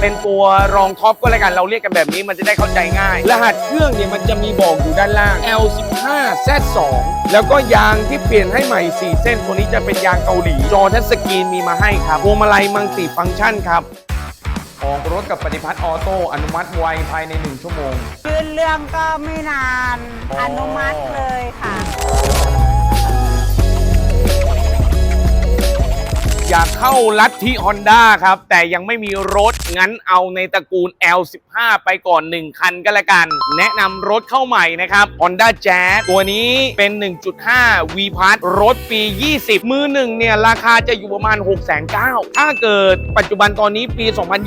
เป็นตัวรองท็อปก็แล้วกันเราเรียกกันแบบนี้มันจะได้เข้าใจง่าย รหัสเครื่องเนี่ยมันจะมีบอกอยู่ด้านล่าง L15 Z2 แล้วก็ยางที่เปลี่ยนให้ใหม่ 4 เส้นตัวนี้จะเป็นยางเกาหลี จอทัชสกรีนมีมาให้ครับพวงมาลัยมังติฟังก์ชันครับออกรถกับปฏิพัฒน์ออโต้อนุมัติไวภายใน 1 ชั่วโมง ยื่นเรื่องก็ไม่นานอ๋อออนุมัติเลยค่ะ อยากเข้าลัทธิฮอนด้าครับ แต่ยังไม่มีรถ งั้นเอาในตระกูล L15 ไปก่อน 1 คันก็แล้วกัน แนะนำรถเข้าใหม่นะครับ Honda Jazz ตัวนี้เป็น 1.5 V p a s รถปี 20 มือหนึ่งเนี่ย ราคาจะอยู่ประมาณ 6 9 0 0 0ถ้าเกิดปัจจุบันตอนนี้ปี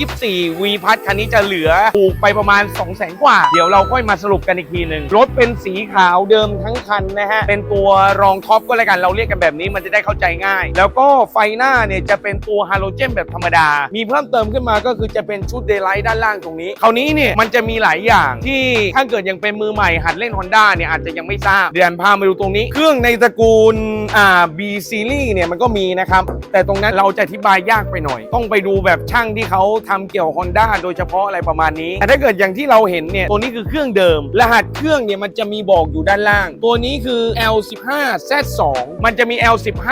2024 V p a s คันนี้จะเหลือถูกไปประมาณ 2 0 0 0 0 0 กว่า เดี๋ยวเราค่อยมาสรุปกันอีกทีหนึ่งรถเป็นสีขาวเดิมทั้งคันนะฮะเป็นตัวรองท็อปก็แล้วกันเราเรียกกันแบบนี้มันจะได้เข้าใจง่าย แล้วก็ไฟหน้าเนี่ยจะเป็นตัวฮาโลเจนแบบธรรมดา มีเพิ่มเติมขึ้นมาก็คือจะเป็นชุดเดย์ไลท์ด้านล่างตรงนี้คราวนี้เนี่ยมันจะมีหลายอย่างที่ถ้าเกิดยังเป็นมือใหม่หัดเล่น Honda เนี่ยอาจจะยังไม่ทราบเดี๋ยวพามาดูตรงนี้ เครื่องในตระกูลอ่า B series เนี่ยมันก็มีนะครับ แต่ตรงนั้นเราจะอธิบายยากไปหน่อย ต้องไปดูแบบช่างที่เขาทำเกี่ยว Honda โดยเฉพาะอะไรประมาณนี้แต่ถ้าเกิดอย่างที่เราเห็นเนี่ยตัวนี้คือเครื่องเดิม รหัสเครื่องเนี่ยมันจะมีบอกอยู่ด้านล่าง ตัวนี้คือ L15 Z2 มันจะมี L15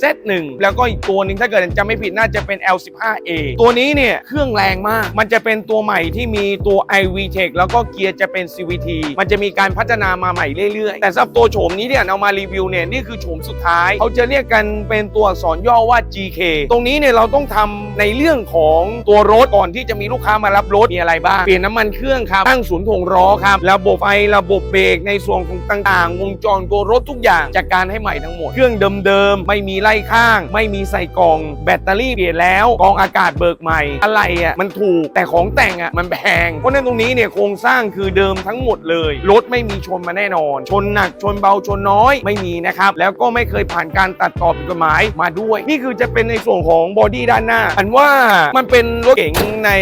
Z1 แล้วก็อีกตัวหนึ่งถ้าเกิดจำไม่ผิดน่าจะเป็น L15A ตัวนี้เนี่ยเครื่องแรงมาก มันจะเป็นตัวใหม่ที่มีตัว iVTEC แล้วก็เกียร์จะเป็น CVT มันจะมีการพัฒนามาใหม่เรื่อยๆ แต่สำหรับตัวโฉมนี้เนี่ยเอามารีวิวเนี่ยนี่คือโฉมสุดท้าย เขาจะเรียกกันเป็นตัวอักษรย่อว่า GK ตรงนี้เนี่ยเราต้องทำในเรื่องของตัวรถก่อนที่จะมีลูกค้ามารับรถมีอะไรบ้าง เปลี่ยนน้ำมันเครื่องครับตั้งศูนย์ถ่วงล้อครับระบบไฟระบบเบรกในส่วนของต่างๆ วงจรตัวรถทุกอย่างจัดการให้ใหม่ทั้งหมด เครื่องเดิมๆไม่มีไล่ข้าง ไม่มีใส่กล่องแบตเตอรี่เปลี่ยนแล้วกองอากาศเบิกใหม่ อะไรอะมันถูกแต่ของแต่งอะมันแพงเพราะนั้นตรงนี้เนี่ยโครงสร้างคือเดิมทั้งหมดเลยรถไม่มีชนมาแน่นอน ชนหนักชนเบาชนน้อยไม่มีนะครับแล้วก็ไม่เคยผ่านการตัดต่อผิดกฎหมายมาด้วย นี่คือจะเป็นในส่วนของบอดี้ด้านหน้าอันว่ามันเป็นรถเก๋งใน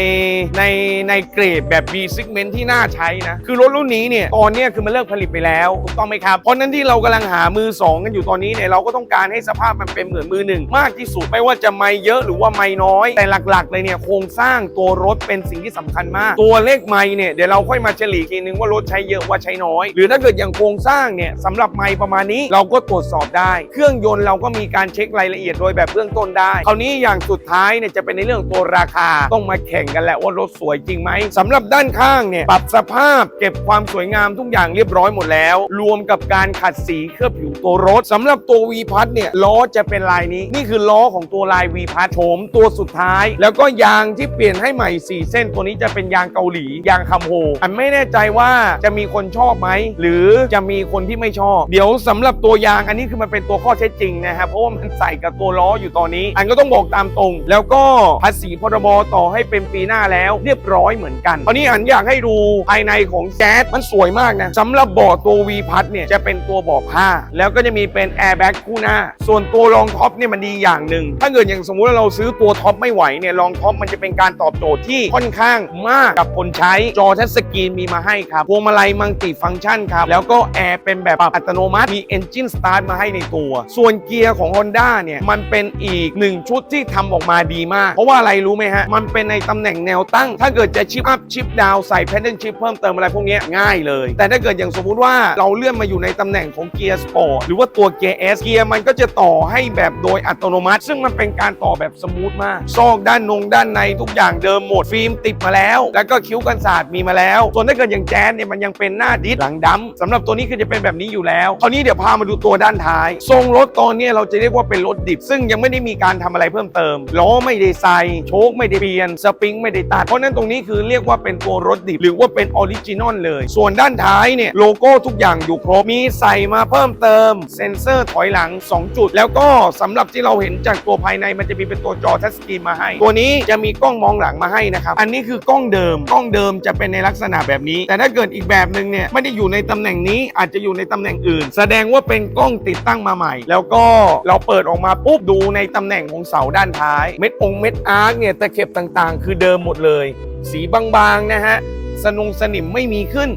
ในในเกรดแบบ B segment ที่น่าใช้นะคือรถรุ่นนี้เนี่ยตอนนี้คือมันเลิกผลิตไปแล้วถูกต้องไหมครับเพราะนั้นที่เรากำลังหามือสองกันอยู่ตอนนี้เนี่ยเราก็ต้องการให้สภาพมันเป็นเหมือนมือหนึ่งมากที่สุดไไม่ว่าจะไม่เยอะหรือว่าไม่น้อย แต่หลักๆ เลยเนี่ยโครงสร้างตัวรถเป็นสิ่งที่สำคัญมาก ตัวเลขไม่เนี่ยเดี๋ยวเราค่อยมาเฉลี่ยทีนึงว่ารถใช้เยอะว่าใช้น้อย หรือถ้าเกิดอย่างโครงสร้างเนี่ยสำหรับไม่ประมาณนี้เราก็ตรวจสอบได้ เครื่องยนต์เราก็มีการเช็ครายละเอียดโดยแบบเบื้องต้นได้คราวนี้อย่างสุดท้ายเนี่ยจะเป็นในเรื่องตัวราคาต้องมาแข่งกันแหละว่ารถสวยจริงไหมสำหรับด้านข้างเนี่ยปรับสภาพเก็บความสวยงามทุกอย่างเรียบร้อยหมดแล้ว รวมกับการขัดสีเคลือบผิวตัวรถสำหรับตัว V พัทเนี่ยล้อจะเป็นลายนี้นี่คือล้อของตัวลาย V พัทโฉมตัวสุดท้าย แล้วก็ยางที่เปลี่ยนให้ใหม่ 4 เส้นตัวนี้จะเป็นยางเกาหลี ยางคัมโฮอันไม่แน่ใจว่าจะมีคนชอบไหม หรือจะมีคนที่ไม่ชอบ เดี๋ยวสำหรับตัวยางอันนี้คือมันเป็นตัวข้อเท็จจริงนะครับเพราะว่ามันใส่กับตัวล้ออยู่ตอนนี้ อันก็ต้องบอกตามตรง แล้วก็ภาษีพรบต่อให้เป็นปีหน้าแล้วเรียบร้อยเหมือนกันตอนนี้อันอยากให้ดูภายในของแจ๊สมันสวยมากนะสำหรับบาะตัว V พัทเนี่ยจะเป็นตัวบาะผ้า แล้วก็จะมีเป็นแอร์แบ็กคู่หน้า ส่วนตัวรองท็อปเนี่ยมันดีอย่างหนึ่งถ้าเกิดอย่างสมมุติว่าเราซื้อตัวท็อปไม่ไหวเนี่ยรองท็อปมันจะเป็นการตอบโจทย์ที่ค่อนข้างมากกับคนใช้จอทัชสกรีนมีมาให้ครับพวงมาลัยมังติฟังก์ชันครับแล้วก็แอร์เป็นแบบปรับอัตโนมัติมี Engine Start มาให้ในตัว ส่วนเกียร์ของ Honda เนี่ยมันเป็นอีกหนึ่งชุดที่ทำออกมาดีมาก เพราะว่าอะไรรู้ไหมฮะ มันเป็นในตำแหน่งแนวตั้ง ถ้าเกิดจะชิปอัพชิปดาวใส่แพดเดิลชิปเพิ่มเติมอะไรพวกนี้ง่ายเลย แต่ถ้าเกิดอย่างสมมุติว่าเราเลื่อนมาอยู่ในตำแหน่งของเกียร์สปอร์ตหรือว่าตัวเกียร์ S เกียร์มันก็จะต่อให้แบบโดยอัตโนมัติ ซึ่งมันเป็นการต่อแบบสมูทมากซอกด้านนงด้านในทุกอย่างเดิมหมดฟิล์มติดมาแล้ว แล้วก็คิ้วกันศาสตร์มีมาแล้ว ส่วนถ้าเกิดอย่างแจ๊สเนี่ยมันยังเป็นหน้าดิสหลังดำสำหรับตัวนี้คือจะเป็นแบบนี้อยู่แล้วคราวนี้เดี๋ยวพามาดูตัวด้านท้าย ทรงรถตอนนี้เราจะเรียกว่าเป็นรถดิบ ซึ่งยังไม่ได้มีการทำอะไรเพิ่มเติมล้อไม่ได้ใส่โชคไม่ได้เปลี่ยนสปริงไม่ได้ตัดเพราะนั้นตรงนี้คือเรียกว่าเป็นตัวรถดิบหรือว่าเป็นออริจินอลเลย ส่วนด้านท้ายเนี่ยโลโก้ทุกอย่างอยู่ครบมีใส่มาเพิ่มเติมเซ็นเซอร์ถอยหลัง 2 จุด แล้วก็สำหรับที่เราเห็นจากตัวภายในมันจะมีเป็นตัวจอทัชสกรีนมาให้ ตัวนี้จะมีกล้องมองหลังมาให้นะครับ อันนี้คือกล้องเดิม กล้องเดิมจะเป็นในลักษณะแบบนี้ แต่ถ้าเกิดอีกแบบหนึ่งเนี่ยไม่ได้อยู่ในตำแหน่งนี้อาจจะอยู่ในตำแหน่งอื่น แสดงว่าเป็นกล้องติดตั้งมาใหม่ แล้วก็เราเปิดออกมาปุ๊บดูในตำแหน่งของเสาด้านท้าย เม็ดองเม็ดอาร์คเนี่ยตะเข็บต่างๆ คือเดิมหมดเลย สีบางๆนะฮะสนุงสนิมไม่มีขึ้น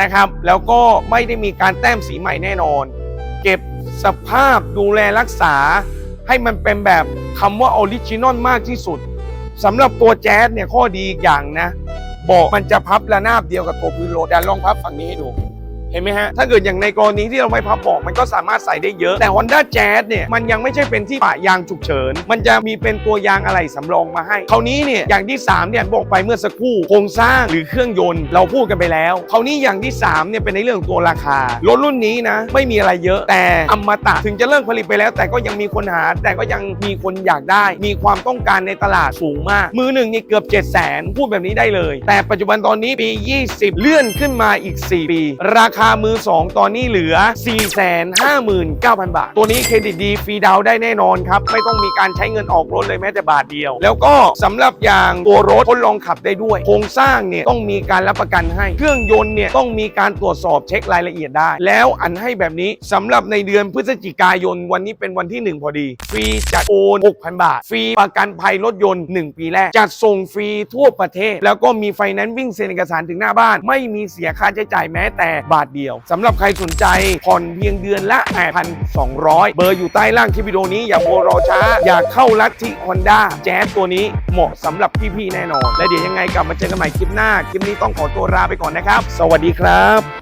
นะครับ แล้วก็ไม่ได้มีการแต้มสีใหม่แน่นอน เก็บสภาพดูแลรักษา ให้มันเป็นแบบคำว่าออริจินอลมากที่สุดสำหรับตัวแจ๊สเนี่ยข้อดีอีกอย่างนะเบอกมันจะพับระนาบเดียวกับตัวพื้นรถแต่ลองพับฝั่งนี้ให้ดู เห็นไหมฮะ ถ้าเกิดอย่างในกรณีที่เราไม่พับบอกมันก็สามารถใส่ได้เยอะ แต่ Honda Jazz เนี่ย มันยังไม่ใช่เป็นที่ปะยางฉุกเฉิน มันจะมีเป็นตัวยางอะไหล่สำรองมาให้ คราวนี้เนี่ย อย่างที่ 3 เนี่ย บอกไปเมื่อสักครู่โครงสร้างหรือเครื่องยนต์เราพูดกันไปแล้ว คราวนี้อย่างที่ 3 เนี่ย เป็นในเรื่องของตัวราคา รถรุ่นนี้นะ ไม่มีอะไรเยอะ แต่อมตะถึงจะเลิกผลิตไปแล้ว แต่ก็ยังมีคนหา แต่ก็ยังมีคนอยากได้ มีความต้องการในตลาดสูงมาก มือหนึ่งนี่เกือบ 7 0 0 0 0 0พูดแบบนี้ได้เลย แต่ปัจจุบันตอนนี้ปี 20 เลื่อนขึ้นมาอีก 4 ปีราคคามือ 2 ตอนนี้เหลือ 459,000 บาท ตัวนี้เครดิตดีฟรีดาวน์ได้แน่นอนครับ ไม่ต้องมีการใช้เงินออกรถเลยแม้แต่บาทเดียว แล้วก็สำหรับอย่างตัวรถทดลองขับได้ด้วย โครงสร้างเนี่ยต้องมีการรับประกันให้ เครื่องยนต์เนี่ยต้องมีการตรวจสอบเช็ครายละเอียดได้ แล้วอันให้แบบนี้สำหรับในเดือนพฤศจิกายนวันนี้เป็นวันที่ 1 พอดี ฟรีจัดโอน 6,000 บาท ฟรีประกันภัยรถยนต์ 1 ปีแรก จัดส่งฟรีทั่วประเทศ แล้วก็มีไฟแนนซ์วิ่งเซ็นเอกสารถึงหน้าบ้าน ไม่มีเสียค่าใช้จ่ายแม้แต่บาทเดียวสำหรับใครสนใจผ่อนเพียงเดือนละ 8,200 เบอร์อยู่ใต้ล่างคลิปวิดีโอนี้อย่าโมรอช้า อย่าเข้าลัทธิฮอนด้าแจ๊สตัวนี้เหมาะสำหรับพี่ๆแน่นอน และเดี๋ยวยังไงกลับมาเจอกันใหม่คลิปหน้า คลิปนี้ต้องขอตัวลาไปก่อนนะครับ สวัสดีครับ